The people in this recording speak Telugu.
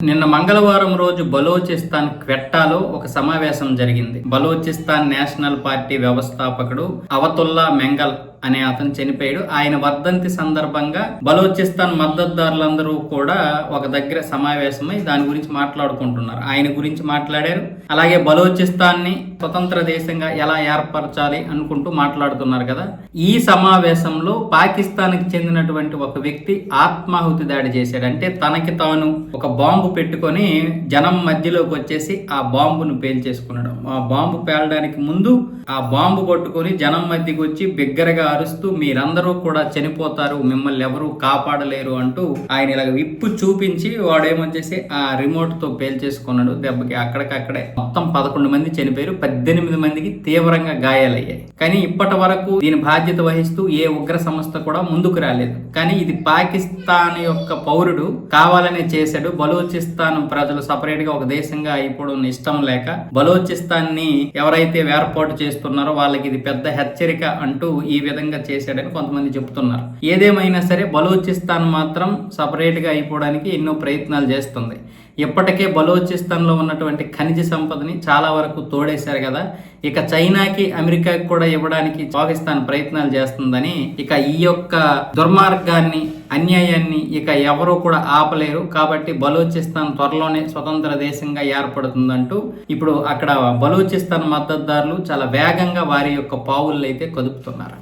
నిన్న మంగళవారం రోజు బలోచిస్తాన్ క్వెట్టాలో ఒక సమావేశం జరిగింది. బలోచిస్తాన్ నేషనల్ పార్టీ వ్యవస్థాపకుడు అవతుల్లా మెంగల్ అనే అతను చనిపోయాడు. ఆయన వర్ధంతి సందర్భంగా బలోచిస్తాన్ మద్దతుదారులందరూ కూడా ఒక దగ్గర సమావేశమై దాని గురించి మాట్లాడుకుంటున్నారు. ఆయన గురించి మాట్లాడారు. అలాగే బలోచిస్తాన్ని స్వతంత్ర దేశంగా ఎలా ఏర్పరచాలి అనుకుంటూ మాట్లాడుతున్నారు కదా. ఈ సమావేశంలో పాకిస్తాన్కి చెందినటువంటి ఒక వ్యక్తి ఆత్మాహుతి దాడి చేశాడు. అంటే తనకి తాను ఒక బాంబు పెట్టుకొని జనం మధ్యలోకి వచ్చేసి ఆ బాంబును పేల్చేసుకున్నాడు. ఆ బాంబు పేలడానికి ముందు ఆ బాంబు పట్టుకొని జనం మధ్యకి వచ్చి బిగ్గరగా అరుస్తూ మీరందరూ కూడా చనిపోతారు మిమ్మల్ని ఎవరు కాపాడలేరు అంటూ ఆయన ఇలాగ విప్పు చూపించి వాడేమొచ్చేసి ఆ రిమోట్తో పేల్చేసుకున్నాడు దెబ్బకి. అక్కడికక్కడే మొత్తం పదకొండు మంది చనిపోయారు పద్దెనిమిది మందికి తీవ్రంగా గాయాలయ్యాయి. కానీ ఇప్పటి వరకు దీని బాధ్యత వహిస్తూ ఏ ఉగ్ర సంస్థ కూడా ముందుకు రాలేదు. కానీ ఇది పాకిస్తాన్ యొక్క పౌరుడు కావాలనే చేశాడు. బలూచిస్తాన్ ప్రజలు సపరేట్గా ఒక దేశంగా అయిపోవడం ఇష్టం లేక బలూచిస్తాన్ని ఎవరైతే వేర్పాటు చేస్తున్నారో వాళ్ళకి ఇది పెద్ద హెచ్చరిక అంటూ ఈ విధంగా చేశాడని కొంతమంది చెబుతున్నారు. ఏదేమైనా సరే బలూచిస్తాన్ మాత్రం సపరేట్గా అయిపోవడానికి ఎన్నో ప్రయత్నాలు చేస్తుంది. ఇప్పటికే బలోచిస్తాన్లో ఉన్నటువంటి ఖనిజ సంపదని చాలా వరకు తోడేశారు కదా. ఇక చైనాకి అమెరికాకి కూడా ఇవ్వడానికి పాకిస్తాన్ ప్రయత్నాలు చేస్తుందని ఇక ఈ యొక్క దుర్మార్గాన్ని అన్యాయాన్ని ఇక ఎవరూ కూడా ఆపలేరు. కాబట్టి బలోచిస్తాన్ త్వరలోనే స్వతంత్ర దేశంగా ఏర్పడుతుందంటూ ఇప్పుడు అక్కడ బలోచిస్తాన్ మద్దతుదారులు చాలా వేగంగా వారి యొక్క పావులు అయితే కదుపుతున్నారు.